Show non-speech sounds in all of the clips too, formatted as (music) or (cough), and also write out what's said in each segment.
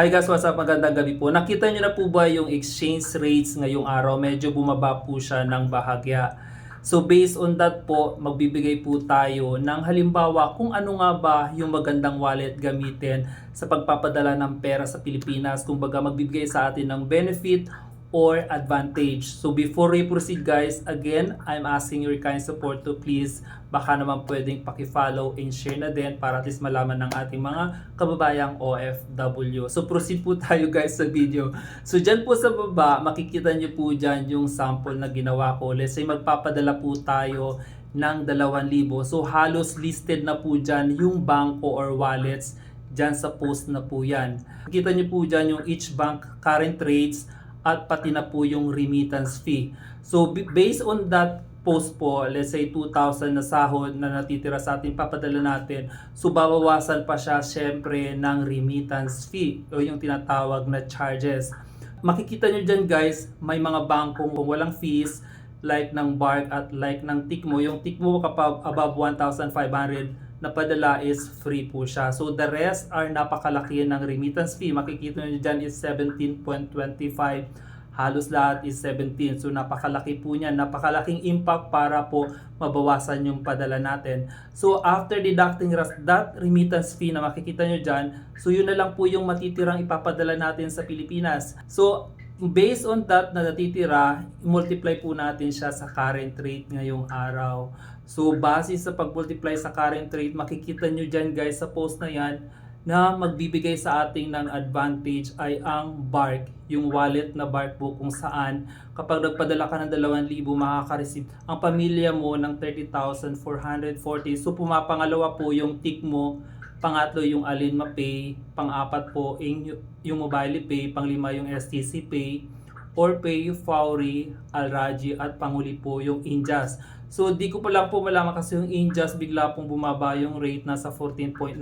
Hi guys, what's up? Magandang gabi po. Nakita nyo na po ba yung exchange rates ngayong araw? Medyo bumaba po siya ng bahagya. So based on that po, magbibigay po tayo ng halimbawa kung ano nga ba yung magandang wallet gamitin sa pagpapadala ng pera sa Pilipinas. Kung baga magbibigay sa atin ng benefit or advantage. So before we proceed guys, again, I'm asking your kind support to please baka naman pwedeng paki-follow and share na din para at least malaman ng ating mga kababayang OFW. So proceed po tayo guys sa video. So dyan po sa baba, makikita nyo po dyan yung sample na ginawa ko. Let's say magpapadala po tayo ng 2,000. So halos listed na po dyan yung bangko or wallets dyan sa post na po yan. Kita nyo po dyan yung each bank current rates at pati na po yung remittance fee. So based on that post po, let's say 2,000 na sahod na natitira sa ating papadala natin, so babawasan pa siya syempre ng remittance fee o yung tinatawag na charges. Makikita nyo dyan guys, may mga bangkong walang fees like ng Bark at like ng Tikmo. Yung Tikmo kapag above 1,500 na padala is free po siya. So the rest are napakalaki ng remittance fee. Makikita nyo dyan is 17.25 halos lahat is 17. So napakalaki po niyan, napakalaking impact para po mabawasan yung padala natin. So after deducting that remittance fee na makikita nyo dyan, so yun na lang po yung matitirang ipapadala natin sa Pilipinas. So based on that na natitira, multiply po natin siya sa current rate ngayong araw. So base sa pag-multiply sa current rate, makikita nyo dyan guys sa post na yan, na magbibigay sa ating ng advantage ay ang Bark, yung wallet na Bark po kung saan kapag nagpadala ka ng 2,000 makaka-receive ang pamilya mo ng 30,440. So pumapangalawa po yung tick mo, pangatlo yung Alinma Pay, pang-apat po yung, Mobile Pay, panglima yung STC Pay, or Pay, Fowry, Alraji at panguli po yung Injas. So di ko pa lang po malaman kasi yung Injas bigla pong bumaba yung rate. Nasa 14.99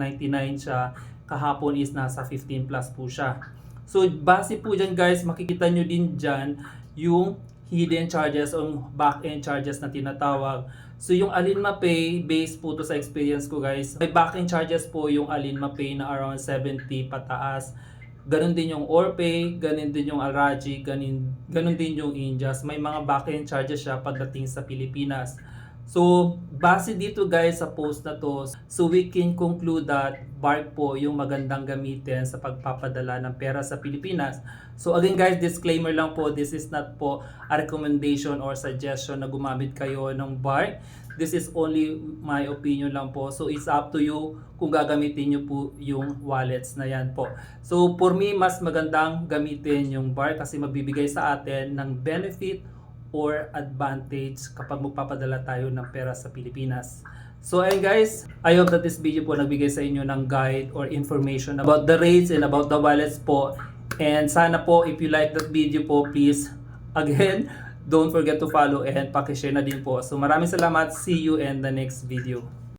siya. Kahapon is nasa 15 plus po siya. So base po dyan guys makikita nyo din dyan yung hidden charges o back-end charges na tinatawag. So yung Alinma Pay, based po to sa experience ko guys, may back-end charges po yung Alinma Pay na around 70 pataas. Ganon din yung Orpay, ganon din yung Alraji, ganon, ganon din yung Injas. May mga back-end charges siya pagdating sa Pilipinas. So, base dito guys sa post na to, so we can conclude that Bark po yung magandang gamitin sa pagpapadala ng pera sa Pilipinas. So again guys, disclaimer lang po, this is not po a recommendation or suggestion na gumamit kayo ng Bark. This is only my opinion lang po. So it's up to you kung gagamitin nyo po yung wallets na yan po. So for me, mas magandang gamitin yung Bark kasi magbibigay sa atin ng benefit or advantage kapag magpapadala tayo ng pera sa Pilipinas. So ayun guys, I hope that this video po nagbigay sa inyo ng guide or information about the rates and about the wallets po. And sana po if you like that video po, please again, (laughs) don't forget to follow and pakishare na din po. So maraming salamat. See you in the next video.